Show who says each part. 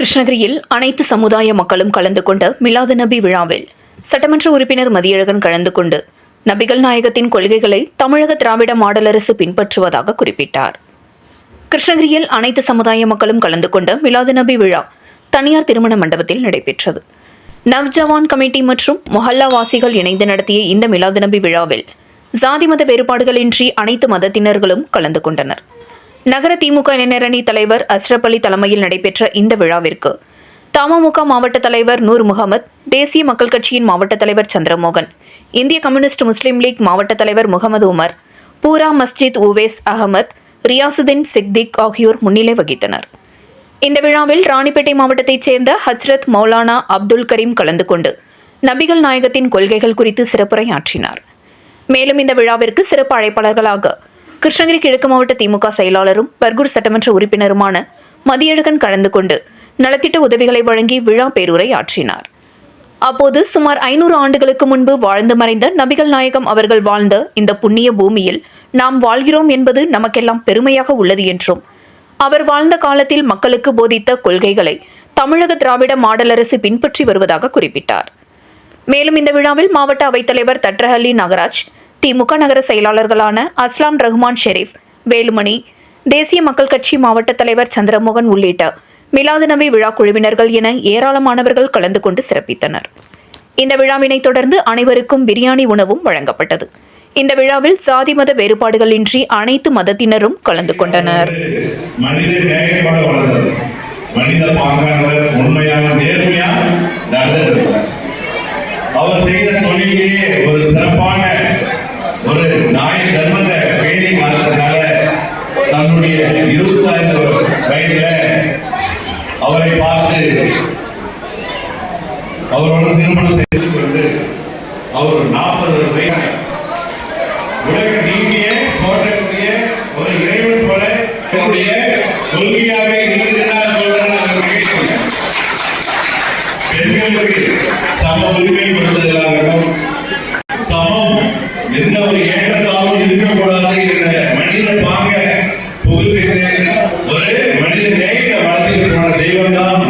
Speaker 1: கிருஷ்ணகிரியில் அனைத்து சமுதாய மக்களும் கலந்து கொண்ட மிலாது நபி விழாவில் சட்டமன்ற உறுப்பினர் மதியழகன் கலந்து கொண்டு நபிகள் நாயகத்தின் கொள்கைகளை தமிழக திராவிட மாடல் அரசு பின்பற்றுவதாக குறிப்பிட்டார். கிருஷ்ணகிரியில் அனைத்து சமுதாய மக்களும் கலந்து கொண்ட மிலாது நபி விழா தனியார் திருமண மண்டபத்தில் நடைபெற்றது. நவ்ஜவான் கமிட்டி மற்றும் மொஹல்லாவாசிகள் இணைந்து நடத்திய இந்த மிலாது நபி விழாவில் சாதி மத வேறுபாடுகளின்றி அனைத்து மதத்தினர்களும் கலந்து கொண்டனர். நகர திமுக இளைஞரணி தலைவர் அஸ்ரப் அலி தலைமையில் நடைபெற்ற இந்த விழாவிற்கு தமமுக மாவட்ட தலைவர் நூர் முகமது தேசிய மக்கள் கட்சியின் மாவட்ட தலைவர் சந்திரமோகன் இந்திய கம்யூனிஸ்ட் முஸ்லீம் லீக் மாவட்ட தலைவர் முகமது உமர் பூரா மஸ்ஜித் உவேஸ் அகமத் ரியாசுதீன் சிக்திக் ஆகியோர் முன்னிலை வகித்தனர். இந்த விழாவில் ராணிப்பேட்டை மாவட்டத்தைச் சேர்ந்த ஹஜ்ரத் மௌலானா அப்துல் கரீம் கலந்து கொண்டு நபிகள் நாயகத்தின் கொள்கைகள் குறித்து சிறப்புரையாற்றினார். மேலும் இந்த விழாவிற்கு சிறப்பு அழைப்பாளர்களாக கிருஷ்ணகிரி கிழக்கு மாவட்ட திமுக செயலாளரும் பர்கூர் சட்டமன்ற உறுப்பினருமான மதியழகன் கலந்து கொண்டு நலத்திட்ட உதவிகளை வழங்கி விழா பேருரை ஆற்றினார். அப்போது சுமார் ஐநூறு ஆண்டுகளுக்கு முன்பு வாழ்ந்து மறைந்த நபிகள் நாயகம் அவர்கள் வாழ்ந்த இந்த புண்ணிய பூமியில் நாம் வாழ்கிறோம் என்பது நமக்கெல்லாம் பெருமையாக உள்ளது என்றும் அவர் வாழ்ந்த காலத்தில் மக்களுக்கு போதித்த கொள்கைகளை தமிழக திராவிட மாடல் அரசு பின்பற்றி வருவதாக குறிப்பிட்டார். மேலும் இந்த விழாவில் மாவட்ட அவைத்தலைவர் தட்ரஹல்லி நாகராஜ் திமுக நகர செயலாளர்களான அஸ்லாம் ரஹ்மான் ஷெரீப் வேலுமணி தேசிய மக்கள் கட்சி மாவட்ட தலைவர் சந்திரமோகன் உள்ளிட்ட மிலாது நபி விழா குழுவினர்கள் என ஏராளமானவர்கள் கலந்து கொண்டு சிறப்பித்தனர். இந்த விழாவினை தொடர்ந்து அனைவருக்கும் பிரியாணி உணவும் வழங்கப்பட்டது. இந்த விழாவில் சாதி மத வேறுபாடுகளின்றி அனைத்து மதத்தினரும் கலந்து கொண்டனர்.
Speaker 2: அவர் செய்த தொழிலே ஒரு சிறப்பான ஒரு நாய தர்மத்தை பேணி வளர்த்ததால தன்னுடைய இருபத்தாயிரம் வயதுல அவரை பார்த்து அவரோட திருமணம் செய்து கொண்டு அவர் நாற்பது வயது உலக நீதியை போற்றக்கூடிய ஒரு இறைவன் போல என்னுடைய கொள்கையாக மனித நேயத்தை வளர்த்துக்கிட்டு போன தெய்வம் தான்